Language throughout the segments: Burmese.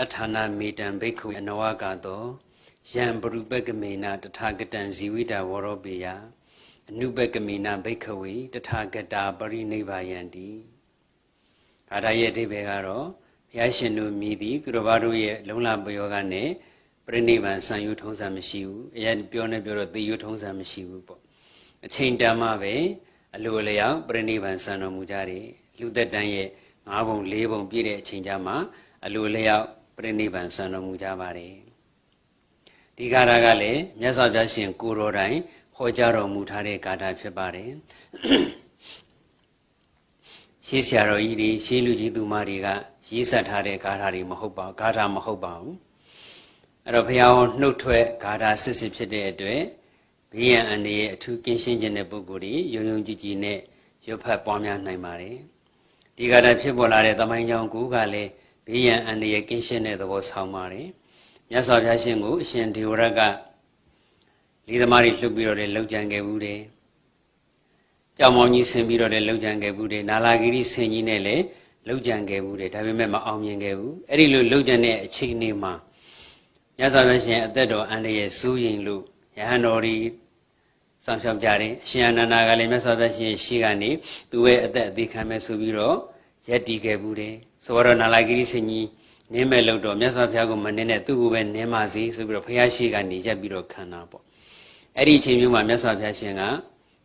အထာနာမေတံဘိက္ခုအနဝကတောယံပရုပကမေနတထာဂတံဇီဝိတာဝရောပေယအနုပကမေနဘိက္ခဝေတထာဂတာပရိနိဗ္ဗာယံတိဒါရရဲ့အဓိပ္ပာယ်ကတော့ဘုရားရှင်တို့မြည်သည်သူတော်ဘာတို့ရဲ့လုံလပယောကနဲ့ပြိနိဗ္ဗာန်ဆံယူထုံးစံမရှိဘူးအရင်ပြောနေပြောတော့သေယူထုံးစံမရှိဘူးပေါ့အချိန်တန်မှပဲအလိုအလျောက်ပြိနိဗ္ဗာန်ဆံတော်မူကြတယ်လူသက်တန်းရဲ့၅ဘုံ၄ဘုံပြည့်တဲ့အချိန်ကြမှာအလိုအလျောက် ပြိနိဗ္ဗာန်ဆံတော်မူကြပါတယ်ဒီကာရကလည်းမြတ်စွာဘုရားရှင်ကိုတော်တိုင်ဟောကြားတော်မူထားတဲ့ကာထာဖြစ်ပါတယ်ရှေးဆရာတော်ကြီးတွေရှေးလူကြီးသူမတွေကရေးဆက်ထားတဲ့ဂါထာတွေမဟုတ်ပါဘူးဂါထာမဟုတ်ပါဘူးအဲ့တော့ဘုရားဟောနှုတ်ထွက်ဂါထာစစ်စစ်ဖြစ်တဲ့အတွက်ဘေးရန်အန္တရာယ်အထူးကင်းရှင်းခြင်းတဲ့ပုဂ္ဂိုလ်တွေယုံယုံကြည်ကြည်နဲ့ရွတ်ဖတ်ပွားများနိုင်ပါတယ်ဒီဂါထာဖြစ်ပေါ်လာတဲ့သမိုင်းကြောင်းကူကလည်း ဘေးရန်အန္တရာယ်ကင်းရှင်းတဲ့သဘောဆောင်ပါတယ်မြတ်စွာဘုရားရှင်ကိုအရှင်ဒေဝရတ်ကလေးသမားတွေလှုပ်ပြီးတော့လည်းလှုပ်ကြံခဲ့ဘူးတယ်ကြောင်မောင်ကြီးဆင်ပြီးတော့လည်းလှုပ်ကြံခဲ့ဘူးတယ်နာလာဂိရိဆင်ကြီးနဲ့လည်းလှုပ်ကြံခဲ့ဘူးတယ်ဒါပေမဲ့မအောင်မြင်ခဲ့ဘူးအဲ့ဒီလိုလှုပ်ကြံတဲ့အချိန်လေးမှာမြတ်စွာဘုရားရှင်အသက်တော်အန္တရာယ်စိုးရင်လို့ယဟန်တော်ဒီဆောင်ရှောက်ကြတယ်အရှင်အနန္ဒာကလည်းမြတ်စွာဘုရားရှင်ရှိကနေသူ့ရဲ့အသက်အသေးခံမဲ့ဆိုပြီးတော့ရက်တီခဲ့ဘူးတယ် ဆိုတော့နာလာဂိရိဆင်ကြီးနင်းမဲ့လို့တော့မြတ်စွာဘုရားကမနင်းနဲ့သူ့ကိုပဲနင်းပါစေဆိုပြီးတော့ဘုရားရှိကနေရက်ပြီးတော့ခံတာပေါ့အဲ့ဒီအချိန်မျိုးမှာမြတ်စွာဘုရားရှင်က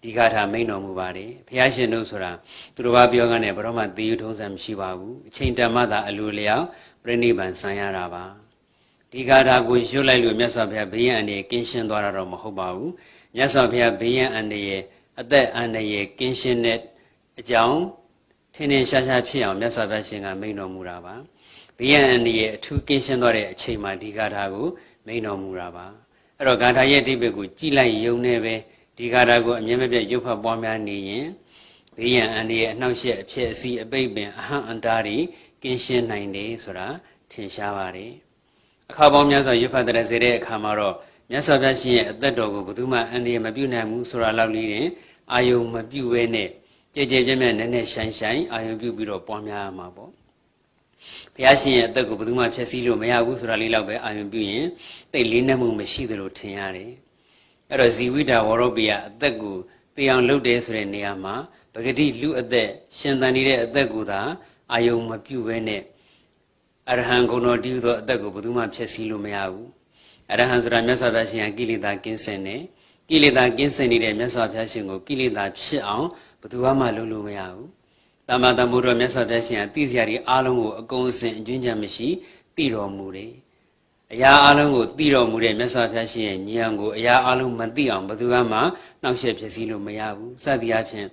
ဒီဂါထာမိန်တော်မူပါတယ်ဘုရားရှင်တို့ဆိုတာသူတော်ဘာပြောကနေဘယ်တော့မှသေယူထုံးစံမရှိပါဘူးအချိန်တန်မှသာအလိုလျောက်ပြိဋိဘံဆံရတာပါဒီဂါထာကိုရွတ်လိုက်လို့မြတ်စွာဘုရားဘေးရန်အနေကင်းရှင်းသွားတာတော့မဟုတ်ပါဘူးမြတ်စွာဘုရားဘေးရန်အနေအသက်အန္တရာယ်ကင်းရှင်းတဲ့အကြောင်း ထင်းထင်းရှားရှားဖြစ်အောင်မြတ်စွာဘုရားရှင်ကမိန်တော်မူတာပါဘေးရန်အနေရဲ့အထူးကင်းရှင်းသွားတဲ့အချိန်မှာဒီဂါထာကိုမိန်တော်မူတာပါအဲ့တော့ဂါထာရဲ့အဓိပ္ပာယ်ကိုကြည်လိုက်ယုံနေပဲဒီဂါထာကိုအမြဲမပြတ်ရုပ်ဖတ်ပွားများနေရင်ဘေးရန်အန္တရာယ်အနှောက်အယှက်အဖြစ်အစီအပိတ်ပင်အဟံအန္တာတွေကင်းရှင်းနိုင်တယ်ဆိုတာထင်ရှားပါတယ်အခါပေါင်းများစွာရုပ်ဖတ်တဲ့စေတဲ့အခါမှာတော့မြတ်စွာဘုရားရှင်ရဲ့အသက်တော်ကိုဘယ်သူမှအန္တရာယ်မပြုနိုင်ဘူးဆိုတာလောက်လေးတင်အာယုံမပြုဘဲနဲ့ ကြဲကြဲပြဲပြဲနည်းနည်းဆိုင်ဆိုင်အာယုံပြုပြီးတော့ပွားများရမှာပေါ့ဘုရားရှင်ရဲ့အသက်ကိုဘယ်သူမှဖျက်ဆီးလို့မရဘူးဆိုတာလေးလောက်ပဲအာယုံပြုရင်တိတ်လေးနက်မှုမရှိသလိုထင်ရတယ်အဲ့တော့ဇီဝိတာဝရောပိယအသက်ကိုသိအောင်လုပ်တယ်ဆိုတဲ့နေရာမှာပဂတိလူအသက် ရှင်သန်နေတဲ့အသက်ကိုသာအာယုံမပြုဘဲနဲ့အရဟံဂုဏတော်တည်သောအသက်ကိုဘယ်သူမှဖျက်ဆီးလို့မရဘူးအရဟံဆိုတာမြတ်စွာဘုရားရှင်ကကိလေသာကင်းစင်တယ်ကိလေသာကင်းစင်နေတဲ့မြတ်စွာဘုရားရှင်ကိုကိလေသာဖြစ်အောင် ဘယ်သူမှလုပ်လို့မရဘူးတမ္မာတမိုးတော်မြတ်စွာဘုရားရှင်ကသိစရာတွေအားလုံးကိုအကုန်အစင်အကျွင်းချမ်းမရှိသိတော်မူတယ်အရာအလုံးကိုသိတော်မူတဲ့မြတ်စွာဘုရားရှင်ရဲ့ဉာဏ်ကိုအရာအလုံးမသိအောင်ဘယ်သူမှနှောက်ယှက်ဖြစ်စည်းလို့မရဘူးစသည်အဖြစ်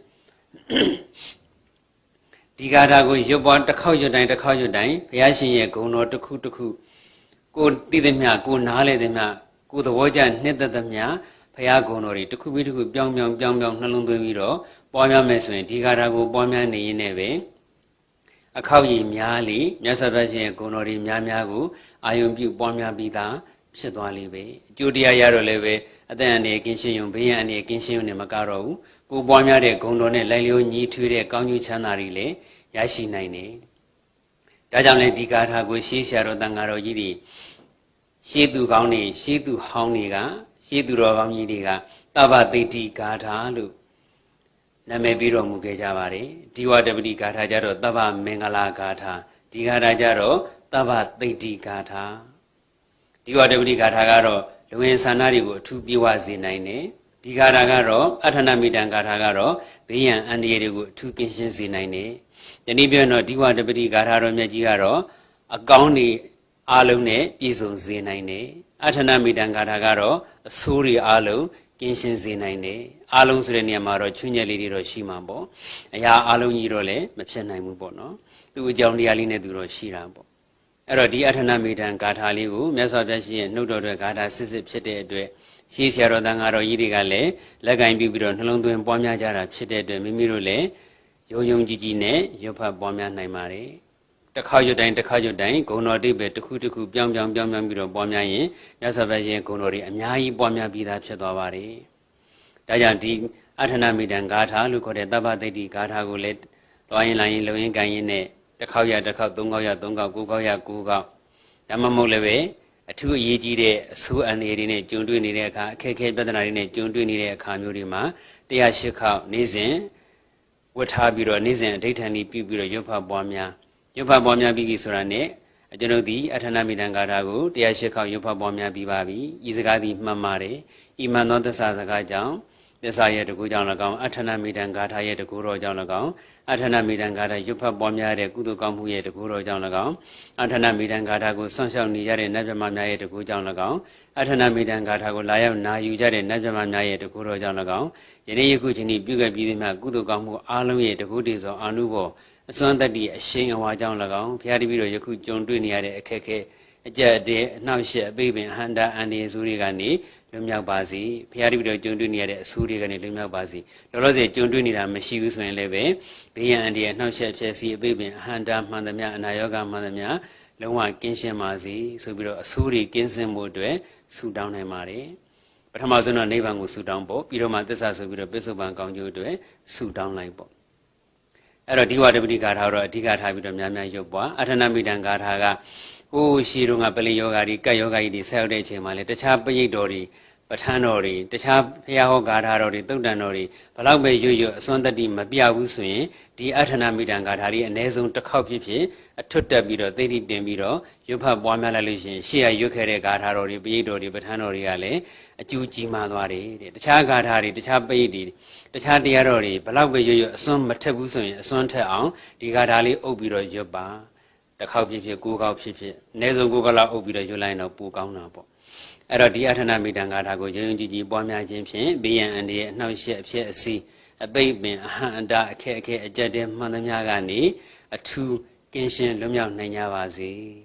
ဒီဂါထာကိုရွတ်ပွားတစ်ခေါက်ရွတ်တိုင်းတစ်ခေါက်ရွတ်တိုင်းဘုရားရှင်ရဲ့ဂုဏ်တော်တစ်ခုတစ်ခုကိုသိသမျှကိုနားလေသမျှကိုသဘောကျနှစ်သက်သမျှဘုရားဂုဏ်တော်တွေတစ်ခုပြီးတစ်ခုပြောင်းပြောင်းပြောင်းပြောင်းနှလုံးသွင်းပြီးတော့ ပွားများမယ်ဆိုရင်ဒီဂါထာကိုပွားများနေရင်လည်းပဲအခောက်ရည်များလေမြတ်စွာဘုရားရှင်ရဲ့ဂုဏ်တော်တွေများများကိုအာယုံပြုပွားများပြီးသားဖြစ်သွားလိမ့်ပဲအကျိုးတရားရတော့လည်းပဲအသက်အန္တရာယ်ကင်းရှင်းရုံဘေးရန်အန္တရာယ်ကင်းရှင်းရုံနဲ့မကတော့ဘူးကိုပွားများတဲ့ဂုဏ်တော်နဲ့လိုက်လျောညီထွေးတဲ့ကောင်းကျိုးချမ်းသာတွေလည်းရရှိနိုင်တယ်ဒါကြောင့်လည်းဒီဂါထာကိုရှေးဆရာတော်တန်ဃာတော်ကြီးတွေရှေးသူကောင်းတွေရှေးသူဟောင်းတွေကရှေးသူတော်ကောင်းကြီးတွေကတပ္ပသိတိဂါထာလို့ နာမည်ပြီးတော်မူခဲ့ကြပါတယ်ဒီဝတပတိဂါထာကြတော့တပ္ပမင်္ဂလာဂါထာဒီဂါထာကြတော့တပ္ပသိတိဂါထာဒီဝတပတိဂါထာကတော့လူဝင်ဆန္ဒတွေကိုအထူးပြေဝစေနိုင်တယ်ဒီဂါထာကတော့အထဏမိတံဂါထာကတော့ဘေးရန်အန္တရာယ်တွေကိုအထူးကင်းရှင်းစေနိုင်တယ်ဒီနည်းပြောတော့ဒီဝတပတိဂါထာတော်မြတ်ကြီးကတော့အကောင်းတွေအလုံးနဲ့ပြည့်စုံစေနိုင်တယ်အထဏမိတံဂါထာကတော့အဆိုးတွေအလုံး ကင်းရှင်းစေနိုင်တယ်အလုံးဆိုတဲ့နေရာမှာတော့ချွညက်လေးတွေတော့ရှိမှာပေါ့အရာအလုံးကြီးတော့လည်းမဖြစ်နိုင်ဘူးပေါ့နော်သူ့အကြောင်းတရားလေးနဲ့သူတော့ရှိတာပေါ့အဲ့တော့ဒီအထဏမိတံဂါထာလေးကိုမြတ်စွာဘုရားရှင်ရဲ့နှုတ်တော်တွေဂါထာစစ်စစ်ဖြစ်တဲ့အတွက်ရှေးဆရာတော်တန်ဃာတော်ကြီးတွေကလည်းလက်ကင်ပြီးပြီးတော့နှလုံးသွင်းပွားများကြတာဖြစ်တဲ့အတွက်မိမိတို့လည်းယုံယုံကြည်ကြည်နဲ့ရွတ်ဖတ်ပွားများနိုင်ပါတယ် တစ်ခါရွတ်တိုင်းတစ်ခါရွတ်တိုင်းဂုဏတော်တိပဲတစ်ခုတစ်ခုပြောင်းပြောင်းပြောင်းပြောင်းပြီးတော့ပွားများရင်မြတ်စွာဘုရားရှင်ဂုဏတော်တွေအများကြီးပွားများပြီးသားဖြစ်သွားပါတယ်ဒါကြောင့်ဒီအထဏမိတံဂါထာလို့ခေါ်တဲ့တပ္ပသိတိဂါထာကိုလည်းသွားရင်လာရင်လုံရင်ကန်ရင်နဲ့တစ်ခေါက်ရတစ်ခေါက်သုံးခေါက်ရသုံးခေါက်ကိုးခေါက်ရကိုးခေါက်ဒါမှမဟုတ်လည်းပဲအထူးအရေးကြီးတဲ့အဆိုးအန္တရာယ်တွေနဲ့ကြုံတွေ့နေတဲ့အခါအခက်အခဲပြဿနာတွေနဲ့ကြုံတွေ့နေတဲ့အခါမျိုးတွေမှာ108ခေါက်နေ့စဉ်ဝတ်ထားပြီးတော့နေ့စဉ်အဋိဌာန်ကြီးပြုပြီးတော့ရွတ်ဖတ်ပွားများ ရွတ်ဖတ်ပွားများပြီးပြီဆိုတာနဲ့ကျွန်ုပ်ဒီအထနာမိတံဂါထာကို108ခေါက်ရွတ်ဖတ်ပွားများပြီးပါပြီဤစကားသည်မှန်ပါတယ်ဤမှန်သောသစ္စာစကားကြောင့်သစ္စာရဲ့တကူကြောင့်၎င်းအထနာမိတံဂါထာရဲ့တကူတော်ကြောင့်၎င်းအထနာမိတံဂါထာရွတ်ဖတ်ပွားများတဲ့ကုသိုလ်ကောင်းမှုရဲ့တကူတော်ကြောင့်၎င်းအထနာမိတံဂါထာကိုစောင့်ရှောက်နေကြတဲ့နတ်မြတ်များရဲ့တကူကြောင့်၎င်းအထနာမိတံဂါထာကိုလာရောက်နာယူကြတဲ့နတ်မြတ်များရဲ့တကူတော်ကြောင့်၎င်းယနေ့ယခုချိန်ဒီပြုခဲ့ပြီးသည်မှာကုသိုလ်ကောင်းမှုအားလုံးရဲ့တကူတည်သောအာနုဘော အစွမ်းတတ္တိအရှိန်အဝါကြောင့်၎င်းဘုရားတပည့်တော်ယခုကြုံတွေ့နေရတဲ့အခက်အခဲအကြက်အတဲအနှောက်အယှက်အပိပင်အဟန္တာအန္တရာယ်ဆိုးတွေကနေလွတ်မြောက်ပါစေဘုရားတပည့်တော်ကြုံတွေ့နေရတဲ့အဆိုးတွေကနေလွတ်မြောက်ပါစေလောလောဆယ်ကြုံတွေ့နေတာမရှိဘူးဆိုရင်လည်းပဲဘေးရန်အန္တရာယ်အနှောက်အယှက်ဖြစ်စီအပိပင်အဟန္တာမှန်သမျှအနာယောဂမှန်သမျှလုံးဝကင်းရှင်းပါစေဆိုပြီးတော့အဆိုးတွေကင်းစင်မှုအတွက်ဆုတောင်းနိုင်ပါတယ်ပထမဆုံးတော့နိဗ္ဗာန်ကိုဆုတောင်းဖို့ပြီးတော့မှသစ္စာဆိုပြီးတော့ပိဿုပန်ကောင်းကျိုးအတွက်ဆုတောင်းလိုက်ပေါ့ အဲ့တော့ဒီဝတ္တပတိဂါထာတော့အဓိကထားပြီးတော့များများရုပ်ပွားအထနာမိတံဂါထာကဟိုးရှိတုန်းကပလင်ယောဂါတွေကတ်ယောဂါကြီးတွေဆက်ရောက်တဲ့အချိန်မှာလေတခြားပရိတ်တော်တွေပဋ္ဌာန်းတော်တွေတခြားဘုရားဟောဂါထာတော်တွေသုတ်တန်တော်တွေဘလောက်ပဲရွရွအစွမ်းတတ္တိမပြဘူးဆိုရင်ဒီအထနာမိတံဂါထာတွေအ ਨੇ ဆုံးတစ်ခေါက်ဖြစ်ဖြစ်အထွတ်တက်ပြီးတော့သိတိတင်ပြီးတော့ရွတ်ဖတ်ပွားများလိုက်လို့ရှိရင်ရှေ့ရရွတ်ခဲ့တဲ့ဂါထာတော်တွေပရိတ်တော်တွေပဋ္ဌာန်းတော်တွေကလည်း အကျူးကြီးမားသွားတယ်တဲ့တခြားဂါထာတွေတခြားပရိတ်တွေတခြားတရားတော်တွေဘလောက်ပဲရွရွအစွမ်းမထက်ဘူးဆိုရင်အစွမ်းထက်အောင်ဒီဂါထာလေးအုပ်ပြီးတော့ရွတ်ပါတစ်ခေါက်ဖြစ်ဖြစ်ကိုးခေါက်ဖြစ်ဖြစ်အ ਨੇ ဆုံးကိုးခေါက်လောက်အုပ်ပြီးတော့ရွတ်လိုက်တော့ပိုကောင်းတာပေါ့အဲ့တော့ဒီအထနာမိတံဂါထာကိုယုံယုံကြည်ကြည်ပွားများခြင်းဖြင့်ဘေးရန်အန္တရာယ်အနှောက်အယှက်အဖြစ်အစီအပိတ်ပင်အဟံအတာအခက်အခဲအကြက်တဲမှန်သမျှကနေအထူးကင်းရှင်းလွတ်မြောက်နိုင်ကြပါစေ။